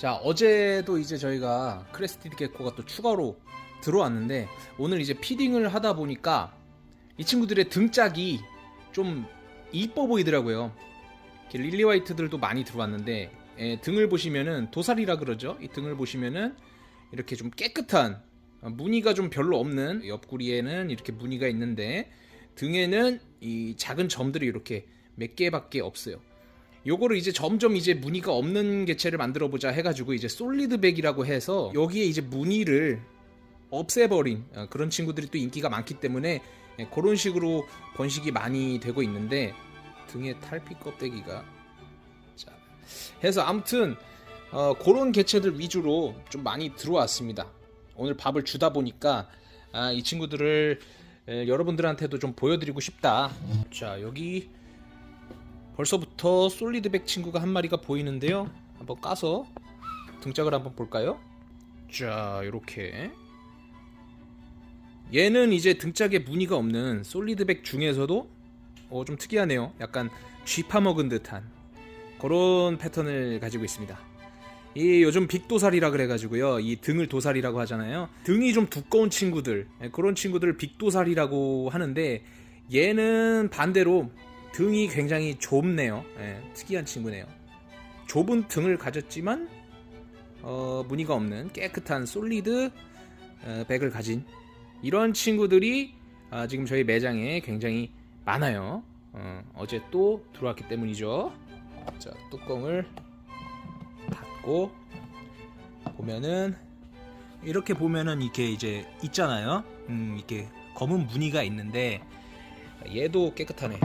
자 어제도 이제 저희가 크레스티드 개코가 또 추가로 들어왔는데 오늘 이제 피딩을 하다 보니까 이 친구들의 등짝이 좀 이뻐 보이더라고요. 릴리 화이트들도 많이 들어왔는데 예, 등을 보시면은 도살이라 그러죠. 이 등을 보시면은 이렇게 좀 깨끗한 어, 무늬가 좀 별로 없는 옆구리에는 이렇게 무늬가 있는데 등에는 이 작은 점들이 이렇게 몇 개밖에 없어요. 요거를 이제 점점 이제 무늬가 없는 개체를 만들어 보자 해가지고 이제 솔리드백이라고 해서 여기에 이제 무늬를 없애버린 어, 그런 친구들이 또 인기가 많기 때문에 예, 그런 식으로 번식이 많이 되고 있는데 등에 탈피 껍데기가 자 해서 아무튼 어, 그런 개체들 위주로 좀 많이 들어왔습니다. 오늘 밥을 주다 보니까 아, 이 친구들을 에, 여러분들한테도 좀 보여드리고 싶다. 자 여기 벌써부터 솔리드백 친구가 한 마리가 보이는데요. 한번 까서 등짝을 한번 볼까요? 자, 이렇게 얘는 이제 등짝에 무늬가 없는 솔리드백 중에서도 어, 좀 특이하네요. 약간 쥐파먹은 듯한 그런 패턴을 가지고 있습니다. 이 요즘 빅도살이라 그래가지고요. 이 등을 도살이라고 하잖아요. 등이 좀 두꺼운 친구들 예, 그런 친구들을 빅도살이라고 하는데 얘는 반대로 등이 굉장히 좁네요. 예, 특이한 친구네요. 좁은 등을 가졌지만 어, 무늬가 없는 깨끗한 솔리드 어, 백을 가진 이런 친구들이 아, 지금 저희 매장에 굉장히 많아요. 어, 제또 들어왔기 때문이죠. 자, 뚜껑을 닫고 보면은 이렇게 보면은 이렇게 이제 있잖아요. 음, 이렇게 검은 무늬가 있는데 얘도 깨끗하네.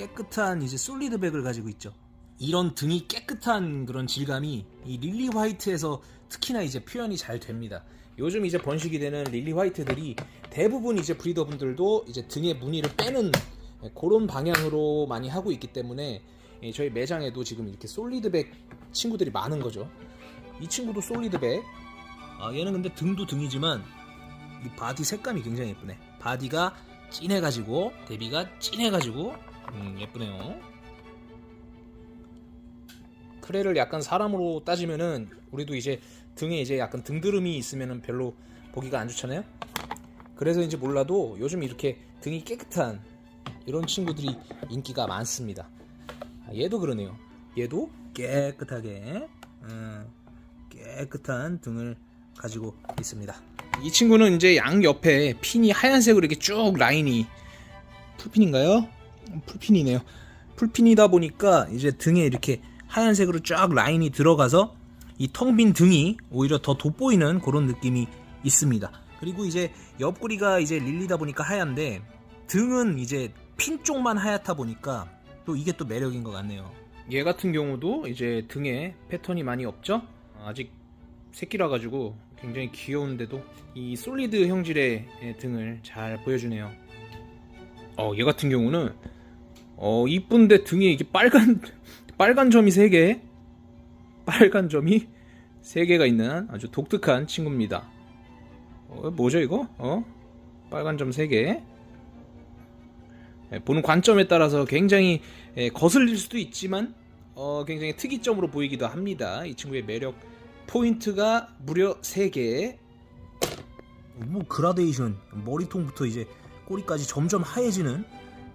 깨끗한 이제 솔리드백을 가지고 있죠. 이런 등이 깨끗한 그런 질감이 이 릴리 화이트에서 특히나 이제 표현이 잘 됩니다. 요즘 이제 번식이 되는 릴리 화이트들이 대부분 이제 브리더분들도 이제 등에 무늬를 빼는 그런 방향으로 많이 하고 있기 때문에 예, 저희 매장에도 지금 이렇게 솔리드백 친구들이 많은 거죠. 이 친구도 솔리드백. 아 얘는 근데 등도 등이지만 이 바디 색감이 굉장히 예쁘네. 바디가 진해가지고 대비가 진해가지고 음, 예쁘네요. 크레를 약간 사람으로 따지면은 우리도 이제 등에 이제 약간 등드름이 있으면은 별로 보기가 안 좋잖아요. 그래서 이제 몰라도 요즘 이렇게 등이 깨끗한 이런 친구들이 인기가 많습니다. 아, 얘도 그러네요. 얘도 깨끗하게 음, 깨끗한 등을 가지고 있습니다. 이 친구는 이제 양 옆에 핀이 하얀색으로 이렇게 쭉 라인이 풀핀인가요? 풀핀이네요. 풀핀이다 보니까 이제 등에 이렇게 하얀색으로 쫙 라인이 들어가서 이 텅 빈 등이 오히려 더 돋보이는 그런 느낌이 있습니다. 그리고 이제 옆구리가 이제 릴리다 보니까 하얀데 등은 이제 핀 쪽만 하얗다 보니까 또 이게 또 매력인 것 같네요. 얘 같은 경우도 이제 등에 패턴이 많이 없죠? 아직 새끼라 가지고 굉장히 귀여운데도 이 솔리드 형질의 등을 잘 보여주네요. 어, 얘 같은 경우는 어, 이쁜데 등에 이게 빨간 빨간 점이 3개 빨간 점이 3개가 있는 아주 독특한 친구입니다. 어, 뭐죠 이거? 어? 빨간 점 3개 예, 보는 관점에 따라서 굉장히 예, 거슬릴 수도 있지만 어, 굉장히 특이점으로 보이기도 합니다. 이 친구의 매력 포인트가 무려 3개 뭐 그라데이션 머리통부터 이제 꼬리까지 점점 하얘지는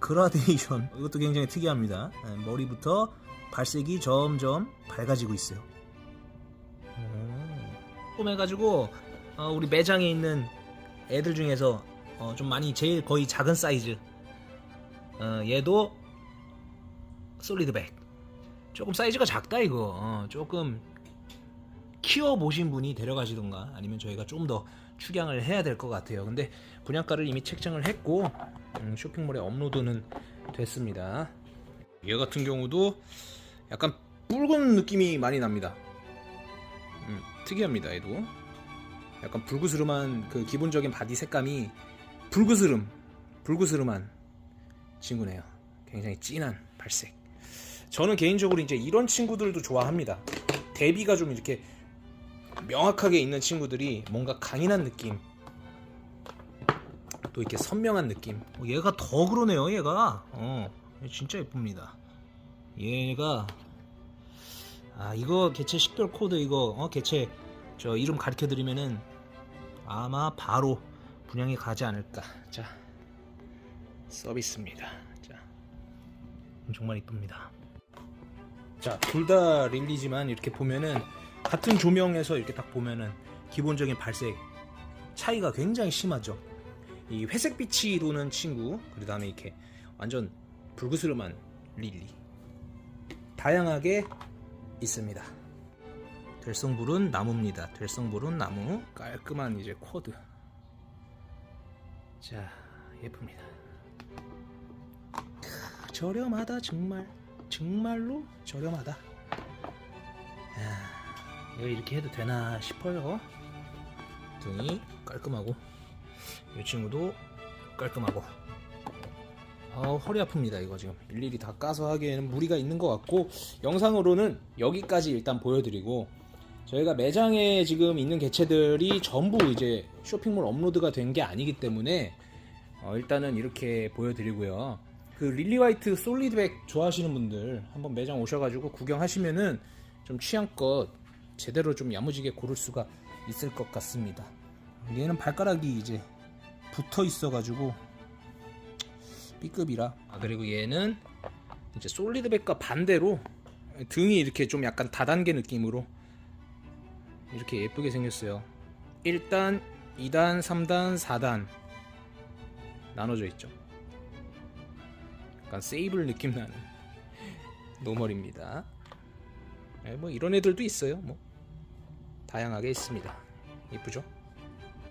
그라데이션. 이것도 굉장히 특이합니다. 예, 머리부터 발색이 점점 밝아지고 있어요. 꿈해가지고 어, 우리 매장에 있는 애들 중에서 어, 좀 많이 제일 거의 작은 사이즈. 어, 얘도 솔리드백. 조금 사이즈가 작다 이거. 어, 조금 키워 보신 분이 데려가시던가 아니면 저희가 좀 더 축양을 해야 될 것 같아요. 근데 분양가를 이미 책정을 했고 음, 쇼핑몰에 업로드는 됐습니다. 얘 같은 경우도 약간 붉은 느낌이 많이 납니다. 음, 특이합니다 얘도. 약간 불그스름한 그 기본적인 바디 색감이 불그스름 불그스름한 친구네요. 굉장히 진한 발색. 저는 개인적으로 이제 이런 친구들도 좋아합니다. 대비가 좀 이렇게 명확하게 있는 친구들이 뭔가 강인한 느낌 또 이렇게 선명한 느낌. 어, 얘가 더 그러네요 얘가. 어. 진짜 예쁩니다. 얘가 아 이거 개체 식별 코드 이거 어 개체 저 이름 가르쳐 드리면은 아마 바로 분양이 가지 않을까. 자 서비스입니다. 자 정말 이쁩니다. 자 둘 다 릴리지만 이렇게 보면은 같은 조명에서 이렇게 딱 보면은 기본적인 발색 차이가 굉장히 심하죠 이 회색 빛이 도는 친구 그 다음에 이렇게 완전 불그스름한 릴리 다양하게 있습니다. 될성불은 나무입니다. 될성불은 나무 깔끔한 이제 코드. 자 예쁩니다. 크, 저렴하다 정말 정말로 저렴하다. 야, 이거 이렇게 해도 되나 싶어요. 등이 깔끔하고 이 친구도 깔끔하고. 아 허리 아픕니다 이거 지금 일일이 다 까서 하기에는 무리가 있는 것 같고 영상으로는 여기까지 일단 보여드리고 저희가 매장에 지금 있는 개체들이 전부 이제 쇼핑몰 업로드가 된 게 아니기 때문에 어, 일단은 이렇게 보여드리고요 그 릴리 화이트 솔리드백 좋아하시는 분들 한번 매장 오셔가지고 구경하시면은 좀 취향껏 제대로 좀 야무지게 고를 수가 있을 것 같습니다. 얘는 발가락이 이제 붙어 있어 가지고 B급이라. 아 그리고 얘는 이제 솔리드백과 반대로 등이 이렇게 좀 약간 다단계 느낌으로 이렇게 예쁘게 생겼어요. 1단, 2단, 3단, 4단 나눠져 있죠. 약간 세이블 느낌 나는 노멀입니다. 네, 뭐 이런 애들도 있어요 뭐 다양하게 있습니다. 예쁘죠